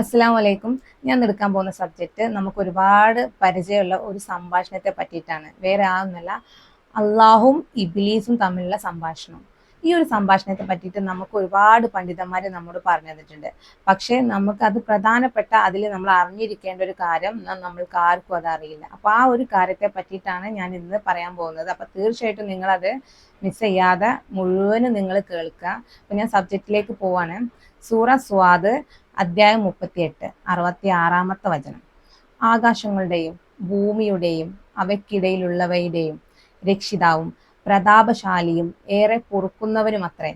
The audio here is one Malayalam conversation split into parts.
അസ്സാം വലൈക്കും ഞാൻ എടുക്കാൻ പോകുന്ന സബ്ജക്റ്റ് നമുക്ക് ഒരുപാട് പരിചയമുള്ള ഒരു സംഭാഷണത്തെ പറ്റിയിട്ടാണ്. വേറെ ആവുന്നല്ല അള്ളാഹും ഇബിലീസും തമ്മിലുള്ള സംഭാഷണം. ഈ ഒരു സംഭാഷണത്തെ പറ്റിയിട്ട് നമുക്ക് ഒരുപാട് പണ്ഡിതന്മാർ നമ്മോട് പറഞ്ഞു തന്നിട്ടുണ്ട്. പക്ഷേ നമുക്ക് അത് പ്രധാനപ്പെട്ട അതിൽ നമ്മൾ അറിഞ്ഞിരിക്കേണ്ട ഒരു കാര്യം നമ്മൾക്ക് ആർക്കും അത് അറിയില്ല. അപ്പോൾ ആ ഒരു കാര്യത്തെ പറ്റിയിട്ടാണ് ഞാൻ ഇന്ന് പറയാൻ പോകുന്നത്. അപ്പോൾ തീർച്ചയായിട്ടും നിങ്ങളത് മിസ് ചെയ്യാതെ മുഴുവനും നിങ്ങൾ കേൾക്കുക. അപ്പോൾ ഞാൻ സബ്ജക്റ്റിലേക്ക് പോവാണ്. സൂറ സ്വാദ് അധ്യായം മുപ്പത്തിയെട്ട് അറുപത്തി ആറാമത്തെ വചനം. ആകാശങ്ങളുടെയും ഭൂമിയുടെയും അവയ്ക്കിടയിലുള്ളവയുടെയും രക്ഷിതാവും പ്രതാപശാലിയും ഏറെ പൊറുക്കുന്നവനുമത്രേ.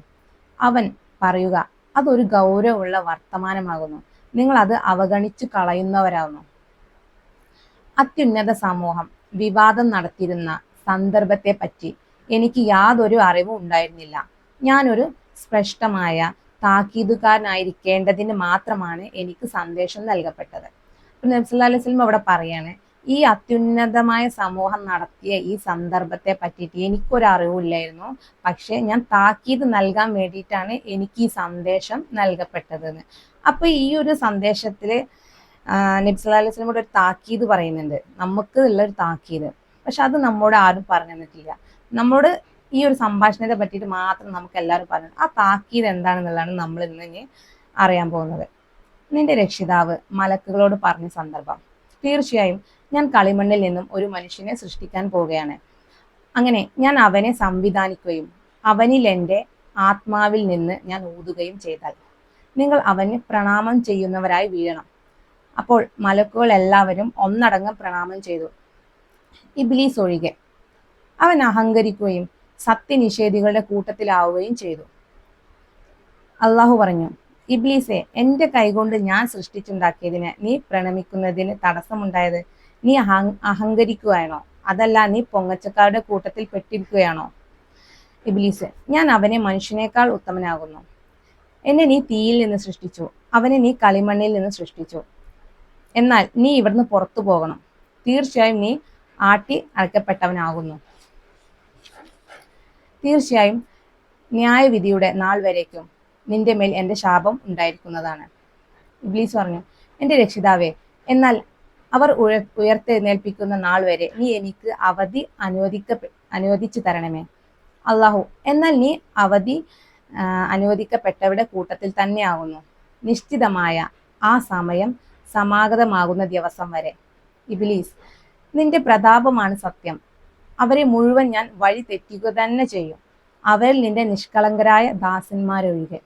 അവൻ പറയുക അതൊരു ഗൗരവമുള്ള വർത്തമാനമാകുന്നു. നിങ്ങൾ അത് അവഗണിച്ചു കളയുന്നവരാകുന്നു. അത്യുന്നത സമൂഹം വിവാദം നടത്തിയിരുന്ന സന്ദർഭത്തെപ്പറ്റി എനിക്ക് യാതൊരു അറിവും ഉണ്ടായിരുന്നില്ല. ഞാനൊരു സ്പഷ്ടമായ താക്കീതുകാരനായിരിക്കേണ്ടതിന് മാത്രമാണ് എനിക്ക് സന്ദേശം നൽകപ്പെട്ടത്. നബ്സല്ലാ അലൈഹി സ്വലം അവിടെ പറയാണ് ഈ അത്യുന്നതമായ സമൂഹം നടത്തിയ ഈ സന്ദർഭത്തെ പറ്റിയിട്ട് എനിക്കൊരു അറിവില്ലായിരുന്നു പക്ഷെ ഞാൻ താക്കീത് നൽകാൻ വേണ്ടിയിട്ടാണ് എനിക്ക് ഈ സന്ദേശം നൽകപ്പെട്ടതെന്ന്. അപ്പൊ ഈ ഒരു സന്ദേശത്തിൽ നബ്സല്ലാ അലൈഹി ഒരു താക്കീത് പറയുന്നുണ്ട്. നമുക്ക് ഉള്ള ഒരു താക്കീത്. പക്ഷെ അത് നമ്മോട് ആരും പറഞ്ഞു തന്നിട്ടില്ല. നമ്മോട് ഈ ഒരു സംഭാഷണത്തെ പറ്റിയിട്ട് മാത്രം നമുക്ക് എല്ലാവരും പറഞ്ഞു ആ താക്കീത് എന്താണെന്നുള്ളതാണ് നമ്മൾ ഇന്ന് ഇനി അറിയാൻ പോകുന്നത്. നിന്റെ രക്ഷിതാവ് മലക്കുകളോട് പറഞ്ഞ സന്ദർഭം. തീർച്ചയായും ഞാൻ കളിമണ്ണിൽ നിന്നും ഒരു മനുഷ്യനെ സൃഷ്ടിക്കാൻ പോവുകയാണ്. അങ്ങനെ ഞാൻ അവനെ സംവിധാനിക്കുകയും അവനിൽ എന്റെ ആത്മാവിൽ നിന്ന് ഞാൻ ഊതുകയും ചെയ്താൽ നിങ്ങൾ അവന് പ്രണാമം ചെയ്യുന്നവരായി വീഴണം. അപ്പോൾ മലക്കുകൾ എല്ലാവരും ഒന്നടങ്കം പ്രണാമം ചെയ്തു. ഇബ്ലീസ് ഒഴികെ അവൻ അഹങ്കരിക്കുകയും സത്യനിഷേധികളുടെ കൂട്ടത്തിലാവുകയും ചെയ്തു. അള്ളാഹു പറഞ്ഞു ഇബ്ലീസെ എന്റെ കൈകൊണ്ട് ഞാൻ സൃഷ്ടിച്ചുണ്ടാക്കിയതിന് നീ പ്രണമിക്കുന്നതിന് തടസ്സമുണ്ടായത് നീ അഹങ് അഹങ്കരിക്കുകയാണോ? അതല്ല നീ പൊങ്ങച്ചക്കാരുടെ കൂട്ടത്തിൽ പെട്ടിരിക്കുകയാണോ? ഇബ്ലീസ് ഞാൻ അവനെ മനുഷ്യനേക്കാൾ ഉത്തമനാകുന്നു. എന്നെ നീ തീയിൽ നിന്ന് സൃഷ്ടിച്ചു. അവനെ നീ കളിമണ്ണിൽ നിന്ന് സൃഷ്ടിച്ചു. എന്നാൽ നീ ഇവിടുന്ന് പുറത്തു പോകണം. തീർച്ചയായും നീ ആട്ടി അടക്കപ്പെട്ടവനാകുന്നു തീർച്ചയായും ന്യായവിധിയുടെ നാൾ വരേക്കും. നിന്റെ മേൽ എന്റെ ശാപം ഉണ്ടായിരിക്കുന്നതാണ്. ഇബ്ലീസ് പറഞ്ഞു എന്റെ രക്ഷിതാവേ എന്നാൽ അവർ ഉയ ഉയർത്തെഴുന്നേൽപ്പിക്കുന്ന നാൾ വരെ നീ എനിക്ക് അവധി അനുവദിക്ക അനുവദിച്ചു തരണമേ. അള്ളാഹു എന്നാൽ നീ അവധി അനുവദിക്കപ്പെട്ടവരുടെ കൂട്ടത്തിൽ തന്നെയാകുന്നു. നിശ്ചിതമായ ആ സമയം സമാഗതമാകുന്ന ദിവസം വരെ. ഇബ്ലീസ് നിന്റെ പ്രതാപമാണ് സത്യം. അവരെ മുഴുവൻ ഞാൻ വഴി തെറ്റിക്കുക തന്നെ ചെയ്യും. അവരിൽ നിന്റെ നിഷ്കളങ്കരായ ദാസന്മാരൊഴികെ.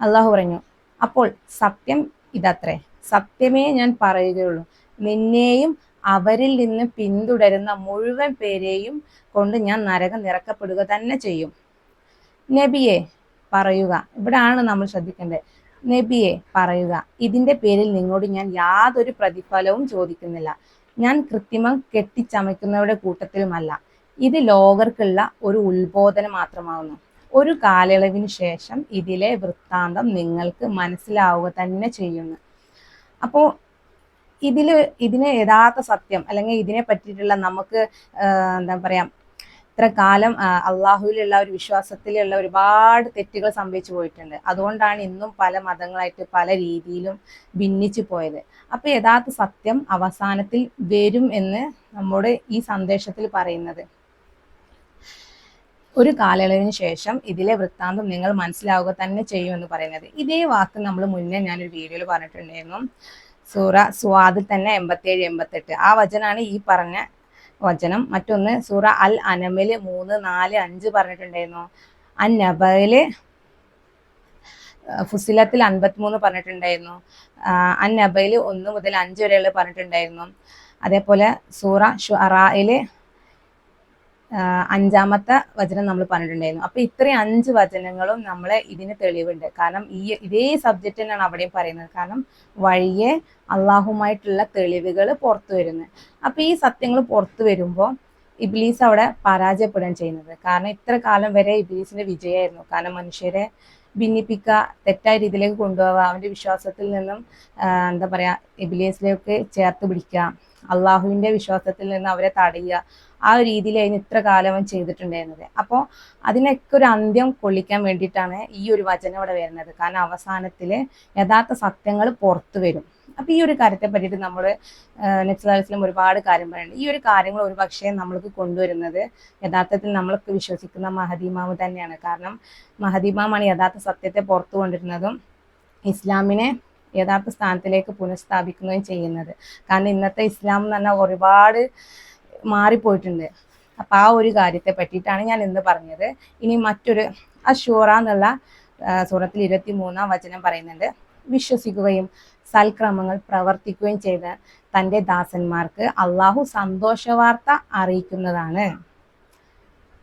അള്ളാഹു പറഞ്ഞു അപ്പോൾ സത്യം ഇതത്രേ. സത്യമേ ഞാൻ പറയുകയുള്ളൂ. നിന്നെയും അവരിൽ നിന്ന് പിന്തുടരുന്ന മുഴുവൻ പേരെയും കൊണ്ട് ഞാൻ നരകം നിറക്കപ്പെടുക തന്നെ ചെയ്യും. നബിയെ പറയുക ഇവിടാണ് നമ്മൾ ശ്രദ്ധിക്കേണ്ടത്. നബിയെ പറയുക ഇതിന്റെ പേരിൽ നിങ്ങളോട് ഞാൻ യാതൊരു പ്രതിഫലവും ചോദിക്കുന്നില്ല. ഞാൻ കൃത്രിമം കെട്ടിച്ചമയ്ക്കുന്നവരുടെ കൂട്ടത്തിലുമല്ല. ഇത് ലോകർക്കുള്ള ഒരു ഉത്ബോധനം മാത്രമാകുന്നു ഒരു കാലയളവിന് ശേഷം ഇതിലെ വൃത്താന്തം നിങ്ങൾക്ക് മനസ്സിലാവുക തന്നെ ചെയ്യുന്നു. അപ്പോൾ ഇതിൽ ഇതിനെ യഥാർത്ഥ സത്യം അല്ലെങ്കിൽ ഇതിനെ പറ്റിയിട്ടുള്ള നമുക്ക് എന്താ പറയാ ഇത്ര കാലം അള്ളാഹുവിലുള്ള ഒരു വിശ്വാസത്തിലുള്ള ഒരുപാട് തെറ്റുകൾ സംഭവിച്ചു പോയിട്ടുണ്ട്. അതുകൊണ്ടാണ് ഇന്നും പല മതങ്ങളായിട്ട് പല രീതിയിലും ഭിന്നിച്ചു പോയത്. അപ്പൊ യഥാർത്ഥ സത്യം അവസാനത്തിൽ വരും എന്ന് നമ്മുടെ ഈ സന്ദേശത്തിൽ പറയുന്നത്. ഒരു കാലയളവിന് ശേഷം ഇതിലെ വൃത്താന്തം നിങ്ങൾ മനസ്സിലാവുക തന്നെ ചെയ്യും എന്ന് പറയുന്നത്. ഇതേ വാക്ക് നമ്മൾ മുന്നേ ഞാനൊരു വീഡിയോയിൽ പറഞ്ഞിട്ടുണ്ടായിരുന്നു. സൂറ സ്വാദിൽ തന്നെ എൺപത്തേഴ് എൺപത്തെട്ട്. ആ വചനാണ് ഈ പറഞ്ഞ വചനം. മറ്റൊന്ന് സൂറ അൽ അനമിൽ മൂന്ന് നാല് അഞ്ച് പറഞ്ഞിട്ടുണ്ടായിരുന്നു. അൻ നബയിൽ ഫുസിലത്തിൽ അൻപത്തിമൂന്ന് പറഞ്ഞിട്ടുണ്ടായിരുന്നു. നബയിൽ ഒന്ന് മുതൽ അഞ്ച് വരെയുള്ള പറഞ്ഞിട്ടുണ്ടായിരുന്നു. അതേപോലെ സൂറ ഷുറായിൽ അഞ്ചാമത്തെ വചനം നമ്മൾ പറഞ്ഞിട്ടുണ്ടായിരുന്നു. അപ്പൊ ഇത്രയും അഞ്ച് വചനങ്ങളും നമ്മളെ ഇതിന് തെളിവുണ്ട്. കാരണം ഈ ഇതേ സബ്ജക്റ്റ് തന്നെയാണ് അവിടെയും പറയുന്നത്. കാരണം വഴിയെ അള്ളാഹുമായിട്ടുള്ള തെളിവുകൾ പുറത്തു വരുന്നത് അപ്പൊ ഈ സത്യങ്ങൾ പുറത്തു വരുമ്പോൾ ഇബ്ലീസ് അവിടെ പരാജയപ്പെടുകയാണ് ചെയ്യുന്നത്. കാരണം ഇത്ര കാലം വരെ ഇബ്ലീസിന്റെ വിജയമായിരുന്നു. കാരണം മനുഷ്യരെ ഭിന്നിപ്പിക്കുക തെറ്റായ രീതിയിലേക്ക് കൊണ്ടുപോവുക അവന്റെ വിശ്വാസത്തിൽ നിന്നും എന്താ പറയാ എബിലിയസിലേക്ക് ചേർത്ത് പിടിക്കുക അള്ളാഹുവിന്റെ വിശ്വാസത്തിൽ നിന്ന് അവരെ തടയുക ആ ഒരു രീതിയിലായിരുന്നു ഇത്ര കാലം അവൻ ചെയ്തിട്ടുണ്ടായിരുന്നത്. അപ്പോൾ അതിനൊക്കെ ഒരു അന്ത്യം കൊള്ളിക്കാൻ വേണ്ടിയിട്ടാണ് ഈ ഒരു വചനം ഇവിടെ വരുന്നത്. കാരണം അവസാനത്തിൽ യഥാർത്ഥ സത്യങ്ങൾ പുറത്തു വരും. അപ്പൊ ഈ ഒരു കാര്യത്തെ പറ്റിയിട്ട് നമ്മൾ നെക്സ്റ്റ് ഒരുപാട് കാര്യം പറയുന്നുണ്ട്. ഈ ഒരു കാര്യങ്ങൾ ഒരു പക്ഷേ നമ്മൾക്ക് കൊണ്ടുവരുന്നത് യഥാർത്ഥത്തിൽ നമ്മൾക്ക് വിശ്വസിക്കുന്ന മഹദീമാവ് തന്നെയാണ്. കാരണം മഹദീമാമാണ് യഥാർത്ഥ സത്യത്തെ പുറത്തു കൊണ്ടിരുന്നതും ഇസ്ലാമിനെ യഥാർത്ഥ സ്ഥാനത്തിലേക്ക് പുനഃസ്ഥാപിക്കുകയും ചെയ്യുന്നത്. കാരണം ഇന്നത്തെ ഇസ്ലാം എന്ന് പറഞ്ഞാൽ ഒരുപാട് മാറിപ്പോയിട്ടുണ്ട്. അപ്പൊ ആ ഒരു കാര്യത്തെ പറ്റിയിട്ടാണ് ഞാൻ ഇന്ന് പറഞ്ഞത്. ഇനി മറ്റൊരു അഷൂറ എന്നുള്ള സൂറത്തിൽ ഇരുപത്തി മൂന്നാം വചനം പറയുന്നുണ്ട്. വിശ്വസിക്കുകയും സൽക്രമങ്ങൾ പ്രവർത്തിക്കുകയും ചെയ്ത തന്റെ ദാസന്മാർക്ക് അള്ളാഹു സന്തോഷവാർത്ത അറിയിക്കുന്നതാണ്.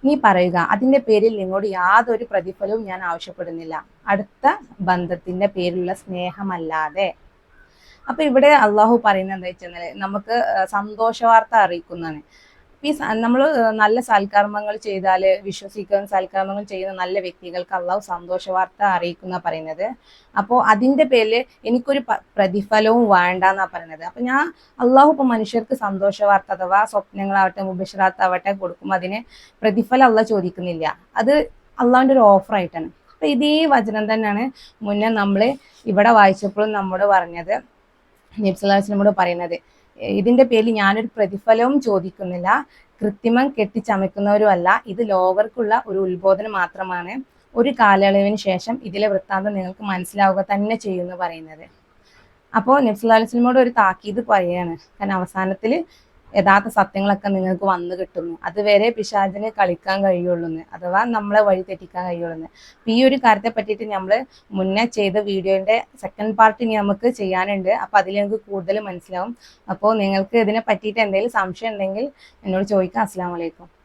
നീ പറയുക അതിന്റെ പേരിൽ നിങ്ങളോട് യാതൊരു പ്രതിഫലവും ഞാൻ ആവശ്യപ്പെടുന്നില്ല. അടുത്ത ബന്ധത്തിന്റെ പേരിലുള്ള സ്നേഹമല്ലാതെ. അപ്പൊ ഇവിടെ അള്ളാഹു പറയുന്നത് എന്താ വെച്ചാൽ നമുക്ക് സന്തോഷവാർത്ത അറിയിക്കുന്നതാണ്. ഈ നമ്മൾ നല്ല സൽക്കർമ്മങ്ങൾ ചെയ്താൽ വിശ്വസിക്കുന്ന സൽക്കർമ്മങ്ങൾ ചെയ്യുന്ന നല്ല വ്യക്തികൾക്ക് അള്ളാഹു സന്തോഷ വാർത്ത അറിയിക്കുന്ന പറയുന്നത്. അപ്പോൾ അതിന്റെ പേരിൽ എനിക്കൊരു പ്രതിഫലവും വേണ്ട എന്നാ പറയുന്നത്. അപ്പൊ ഞാൻ അള്ളാഹു ഇപ്പൊ മനുഷ്യർക്ക് സന്തോഷ വാർത്ത അഥവാ സ്വപ്നങ്ങളാവട്ടെ മുബഷിറാത്താവട്ടെ കൊടുക്കും അതിന് പ്രതിഫലം അള്ളാഹ് ചോദിക്കുന്നില്ല. അത് അള്ളാഹുവിന്റെ ഒരു ഓഫർ ആയിട്ടാണ് അപ്പൊ ഇതേ വചനം തന്നെയാണ് മുന്നേ നമ്മൾ ഇവിടെ വായിച്ചപ്പോഴും നമ്മോട് പറഞ്ഞത്. നബ്സലാസിനോട് പറയുന്നത്. ഇതിന്റെ പേരിൽ ഞാനൊരു പ്രതിഫലവും ചോദിക്കുന്നില്ല. കൃത്രിമം കെട്ടിച്ചമയ്ക്കുന്നവരുമല്ല. ഇത് ലോകർക്കുള്ള ഒരു ഉത്ബോധനം മാത്രമാണ്. ഒരു കാലയളവിന് ശേഷം ഇതിലെ വൃത്താന്തം നിങ്ങൾക്ക് മനസ്സിലാവുക തന്നെ ചെയ്യുമെന്ന് പറയുന്നത്. അപ്പോൾ നബ്സുല്ലാസ്ലിമോട് ഒരു താക്കീത് പറയാണ്. കാരണം അവസാനത്തിൽ യഥാർത്ഥ സത്യങ്ങളൊക്കെ നിങ്ങൾക്ക് വന്നു കിട്ടുന്നു. അതുവരെ പിശാചിന് കളിക്കാൻ കഴിയുള്ളൂ അഥവാ നമ്മളെ വഴി തെറ്റിക്കാൻ കഴിയുള്ളൂ അപ്പം ഈ ഒരു കാര്യത്തെ പറ്റിയിട്ട് നമ്മൾ മുന്നേ ചെയ്ത വീഡിയോന്റെ സെക്കൻഡ് പാർട്ട് ഇനി നമുക്ക് ചെയ്യാനുണ്ട്. അപ്പൊ അതിൽ നിങ്ങൾക്ക് കൂടുതൽ മനസ്സിലാവും. അപ്പോൾ നിങ്ങൾക്ക് ഇതിനെ പറ്റിയിട്ട് എന്തെങ്കിലും സംശയം ഉണ്ടെങ്കിൽ എന്നോട് ചോദിക്കാം. അസ്സാം വലൈക്കും